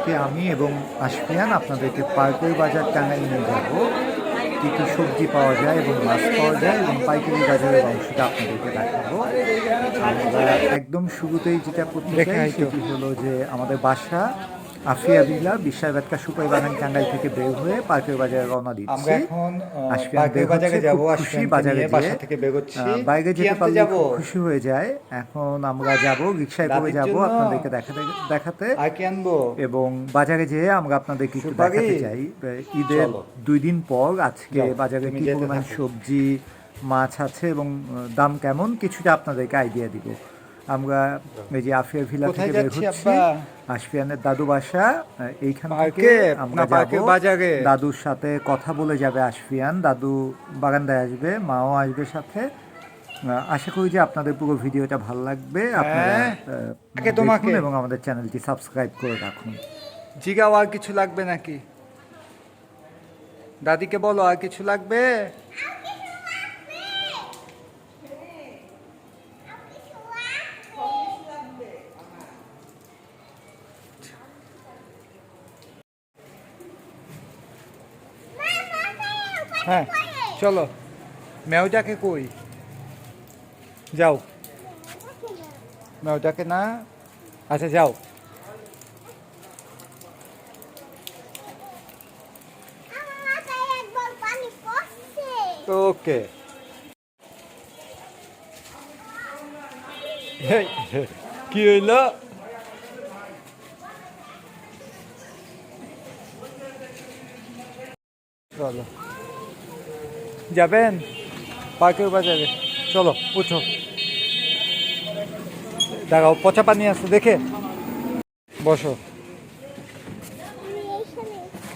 আজকে আমি এবং আশফিয়ান আপনাদেরকে পাইকারি বাজার টাঙ্গাই নিয়ে যাব। কী কী সবজি পাওয়া যায় এবং মাছ পাওয়া যায় এবং পাইকারি বাজারের অংশটা আপনাদেরকে দেখাবো। আমরা একদম শুরুতেই যেটা করতে চাই সেটি হলো যে আমাদের বাসা আফিয়া বিলা বিশ্বাস বেতকা সুপাই বাগান টাঙ্গাই থেকে বের হয়ে পার্কের বাজারে রওনা দিচ্ছি। আমরা এখন বের বাজারে যাব খুশি বাজারে বাসা থেকে বেরোচ্ছি আহ, বাইরে যেতে পারলে খুশি হয়ে যায়। এখন আমরা যাব রিক্সায় করে যাব আপনাদেরকে দেখাতে দেখাতে। আনব? এবং বাজারে যেয়ে আমরা আপনাদেরকে কিছু? দেখাতে চাই। ঈদের দুই দিন পর আজকে বাজারে কি পরিমাণ সবজি মাছ আছে এবং দাম কেমন কিছুটা আপনাদেরকে আইডিয়া দিব। আমরা এই যে আফিয়া ভিলা থেকে বের হচ্ছি? আশফিয়ানের দাদু বাসা এইখান থেকে আমরা বাজারে? দাদুর সাথে কথা বলে যাবে আশফিয়ান দাদু বারান্দায় আসবে মাও আসবে সাথে আশা করি যে আপনাদের পুরো ভিডিওটা ভালো লাগবে আপনারা হ্যাঁ। তোমাকে। দেখুন এবং আমাদের চ্যানেলটি সাবস্ক্রাইব করে রাখুন জিগাও আর কিছু লাগবে নাকি দাদিকে বলো আর কিছু লাগবে হ্যাঁ চলো। মেওটাকে কই? যাও। মেওটাকে না? আচ্ছা যাও। ওকে। কি হইল? চলো। যাবেন? পার্কের বাজারে। চলো, উঠো। দাঁড়াও, পচা পানি আছে, দেখে। বসো।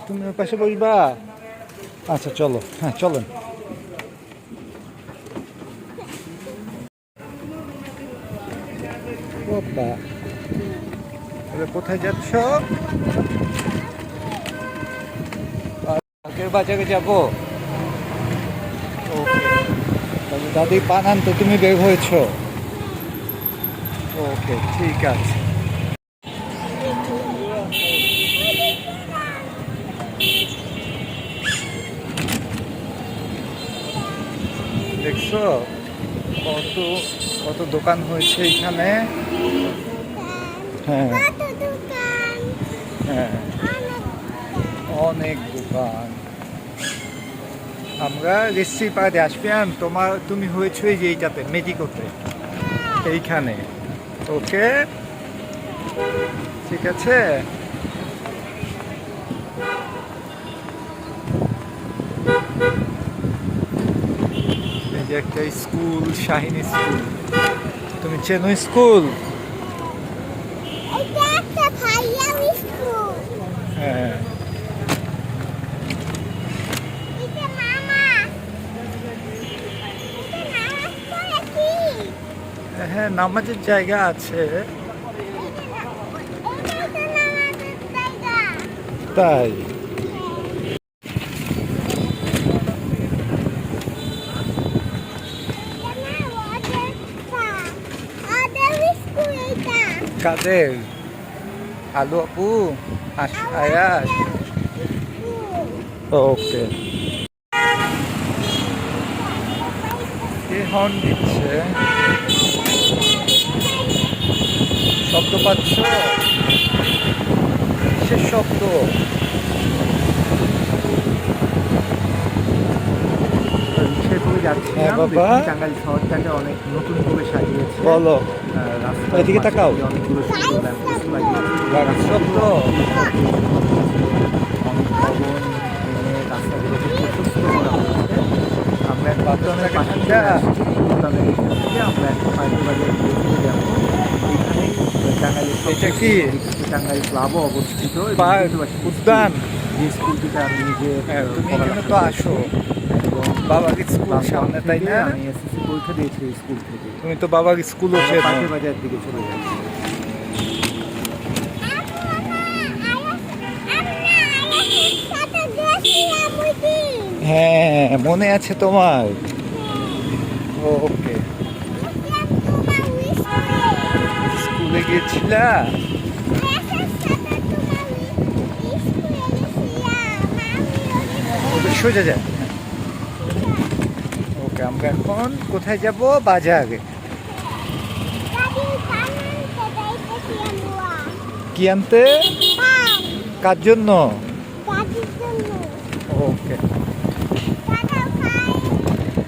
তুমি পাশে বসবা? আচ্ছা চলো। হ্যাঁ চলেন। কোথায় যাচ্ছ? আগের বাজারে যাব। তাহলে দাদি পান আনতে তুমি বের হয়েছ। ওকে ঠিক আছে। দেখছ কত কত দোকান হয়েছে এখানে? হ্যাঁ। হ্যাঁ। অনেক অনেক দোকান। আমরা রেসি পাড়াতে আসবিয়ান তোমার, তুমি হয়েছো যে এইটাতে, মেডিকোতে। এইখানে। ওকে? ঠিক আছে? এই যে একটা স্কুল, শাহিনী স্কুল। তুমি চেনো স্কুল এটা একটা ভাইয়া স্কুল হ্যাঁ এটা মামা এটা নামাজ পড়ে কি হ্যাঁ নামাজের জায়গা আছে। তাই। কাদের? আলু আপু আয়াস। ওকে। কে হর্ন দিচ্ছে? শব্দ পাচ্ছ? সে শব্দ? হ্যাঁ, টাঙ্গাইল শহরটাকে অনেক নতুন করে সাজিয়েছে। বলো। এদিকে তাকাও। অনেকগুলো শব্দ। অনেক ভবন ভেঙে রাস্তাগুলোকে প্রশস্ত করা হয়েছে। আমরা পাশে থেকে আমরা বাজারে গিয়ে চলে যাব। এখানেই টাঙ্গাইলের এটা কি? টাঙ্গাইল ক্লাবও অবস্থিত। উদ্যান। যে স্কুলটিতে আমি নিজে হ্যাঁ, তুমি তো আসো। বাবার স্কুল সামনে তাই না? আমি এসএসসি পরীক্ষা দিয়েছি স্কুল থেকে। তুমি তো বাবার স্কুলও পাইকারি দিকে চলে যাচ্ছি। হ্যাঁ মনে আছে তোমার? ওকে গিয়েছিলা? সোজা যায় ওকে আমরা এখন কোথায় যাব? বাজারে কি আনতে? কার জন্য? ওকে।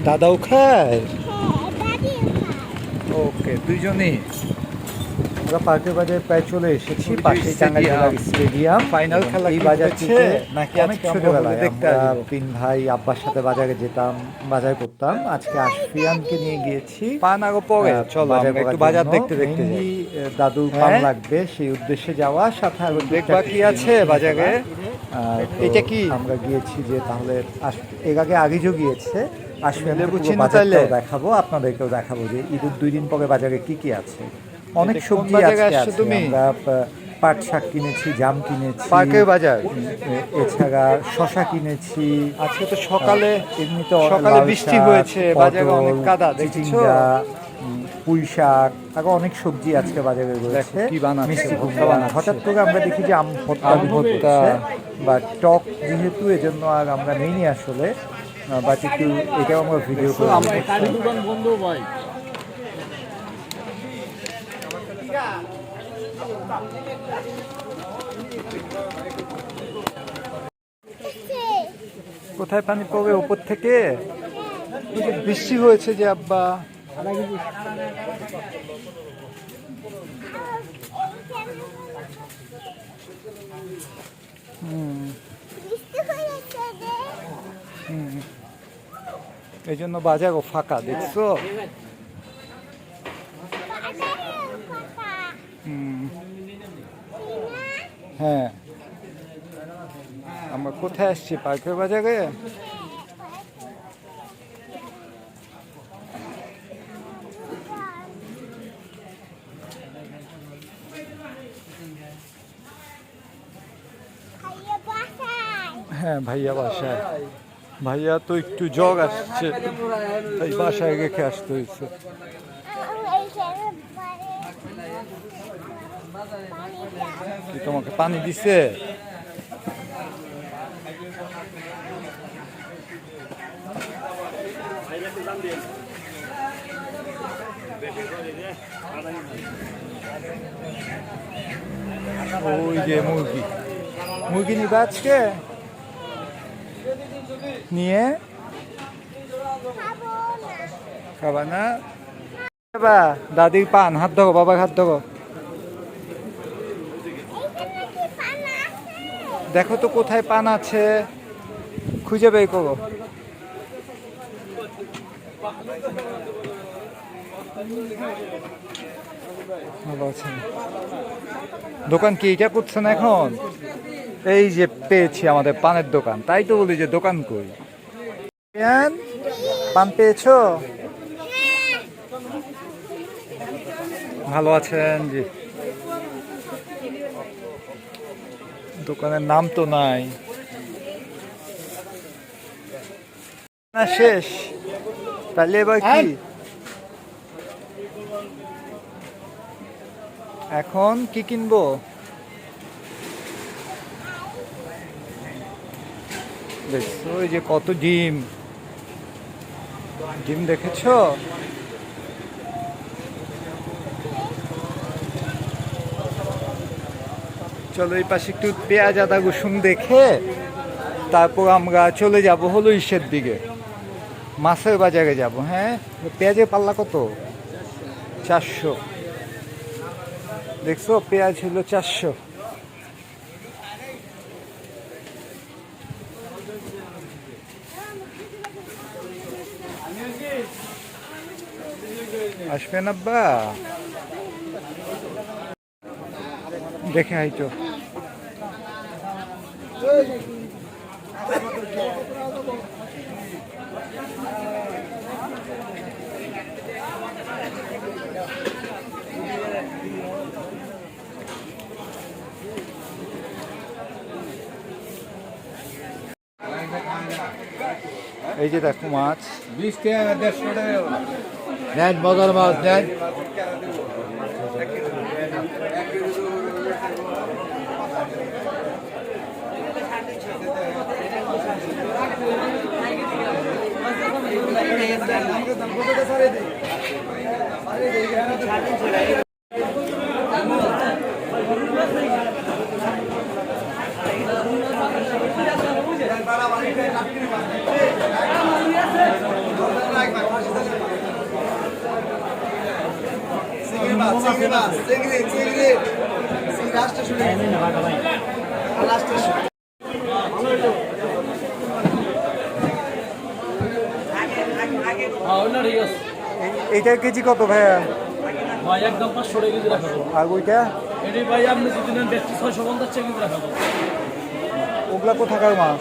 দাদাও খায়। ওকে দুইজনেই? আমরা পার্কের বাজারে প্রায় চলে এসেছি পাশে টাঙ্গাইল স্টেডিয়াম Final খেলা এই কি বাজার থেকে নাকি অনেক ছোটবেলায় তিন ভাই আব্বার সাথে বাজারে যেতাম বাজার করতাম। আজকে আশফিয়ানকে নিয়ে গিয়েছি। পান আরও পরে। চলো একটু বাজার দেখতে দেখতে দাদুর পান হ্যাঁ? লাগবে সেই উদ্দেশ্যে যাওয়া সাথে আরও দেখবা কি আছে বাজারে? এটা কি? আমরা গিয়েছি যে তাহলে এর আগে আগেজও গিয়েছে। আসলে দেখাবো আপনাদেরকেও দেখাবো যে ঈদের দুই দিন পরে বাজারে কি কি আছে। অনেক সবজি আজকে আছে তুমি? আমরা পাট শাক কিনেছি জাম কিনেছি পার্কের বাজার এছাড়া শশা কিনেছি আজকে তো সকালে এমনিতে সকালে বৃষ্টি হয়েছে, বাজারে অনেক কাদা, দেখছ? পুঁই শাক আরও অনেক সবজি আজকে বাজারে রয়েছে মিষ্টি কুমড়া। হঠাৎ করে আমরা দেখি যে আম ভর্তা ভর্তা। বা টক যেহেতু এজন্য আর আমরা নেইনি আসলে বাট একটু এটাও আমরা ভিডিও করে কোথায় পানি পড়বে? উপর থেকে? বৃষ্টি হয়েছে যে আব্বা। এই জন্য বাজারও ফাঁকা দেখছ? হুম? হ্যাঁ। আমরা কোথায় আসছি? পার্কের বাজারে? হ্যাঁ ভাইয়া বাসায়। ভাইয়া তো একটু জ্বর আসছে। তাই বাসায় রেখে আসতে হয়েছে। কি তোমাকে পানি দিছে? ওই যে মুরগি। মুরগি নিবে আজকে? নিয়ে. খাবা না? দাদির পান, হাত ধরো বাবার হাত ধরো দেখো তো কোথায় পান আছে। খুঁজে বের করো ভালো দোকান কি এটা করছে না এখন? এই যে পেয়েছি আমাদের পানের দোকান। তাই তো বলি যে দোকান কই? পান পেয়েছ? ভালো আছেন, জি। দোকানের নাম তো নাই। না শেষ। তাহলে এবার কি? এখন কি কিনবো? দেখছ ওই যে কত ডিম। ডিম দেখেছ? চলো এই পাশে একটু পেঁয়াজ, আদা, রসুন দেখে তারপর আমরা চলে যাব হলো ইসের দিকে। মাছের বাজারে যাব হ্যাঁ? পেঁয়াজের পাল্লা কত? চারশো। দেখছ? পেঁয়াজ হলো চারশো। আসবেন আব্বা? দেখে আইতো এই যে দেখো মাছ। বিশ টাকা দেড়শো টাকা। নেন মজার মাছ নেন। চিংড়ি চিংড়ি শুনে লাস্টে শুনে এইটার কেজি কত ভাইয়া? ভাই একদম পাঁচশো টাকা কেজি রাখা আর ওইটা? এটি ভাই আপনি যদি নেন ব্যক্তি ছয়শো পঞ্চাশ টাকা কেজি রাখা ওগুলা কোথাকার মাছ?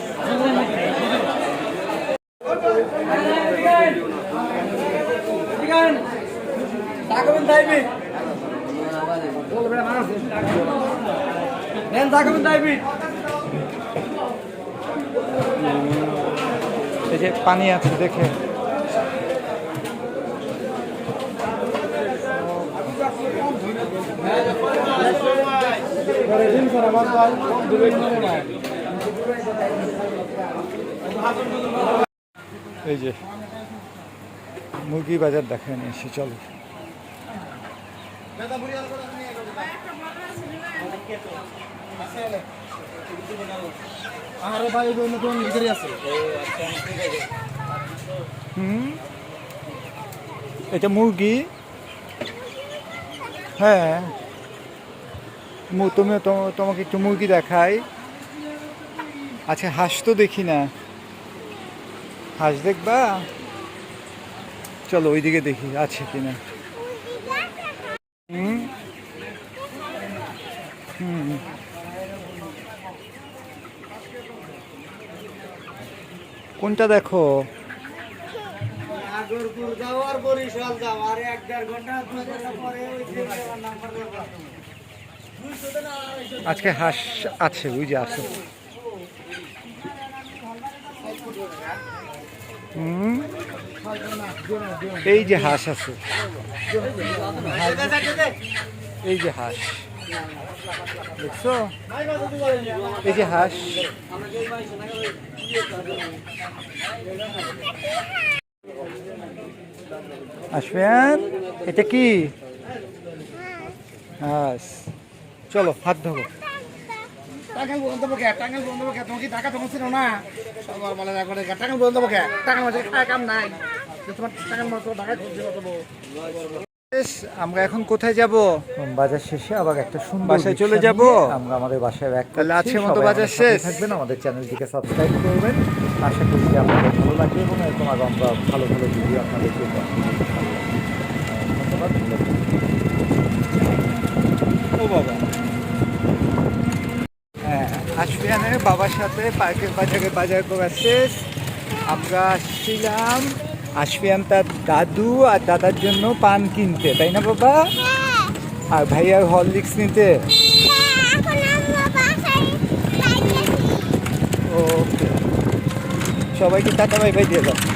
এই যে পানি আছে দেখে। এই যে মুরগি বাজার দেখেন এসে চলো। আরও ভাই নতুন ভিতরে আছে। হুম? এটা মুরগি? হ্যাঁ। মু- তুমি তো- তোমাকে একটু মুরগি দেখাই। আচ্ছা হাঁস তো দেখি না। হাঁস দেখবা? চলো, ওইদিকে দেখি, আছে কিনা। হুম। হুম। কোনটা দেখো? ঘণ্টা আজকে হাঁস আছে, ওই যে আছে। এই যে হাঁস আছে। এই যে হাঁস। দেখছ? এই যে হাঁস। আসবেন? এটা কি? হাঁস। চলো হাত ধরো। টাঙ্গাল বন্ধ বকে টাঙ্গাল বন্ধ বকে তুমি কি টাকা তোমার ছিল না? সবার বলে না করে টাঙ্গাল বন্ধ বকে টাঙ্গাল মাঝে খায় কাম নাই। তোমার টাঙ্গাল মাত্র টাকায় খুঁজছে কত বেশ, আমরা এখন কোথায় যাব? বাজার শেষে আবার একটা সুন্দর বাসায় চলে যাব? আমরা আমাদের বাসায় ব্যাক তাহলে আজকের মতো বাজার শেষ। থাকবেন আমাদের চ্যানেলটিকে সাবস্ক্রাইব করবেন। আশা করছি আপনাদের ভালো লাগবে এবং এরকম আরও আমরা ভালো ভালো ভিডিও আপনাদের জন্য ধন্যবাদ। ও বাবা হ্যাঁ আশফিয়ানের বাবার সাথে পার্কের বাজারে বাজার করা শেষ। আমরা আসছিলাম আশফিয়ান তার দাদু আর দাদার জন্য পান কিনতে, তাই না বাবা? আর ভাইয়ার হরলিক্স নিতে। ওকে। সবাইকে টাটা ভাই ভাই দিয়ে দাও।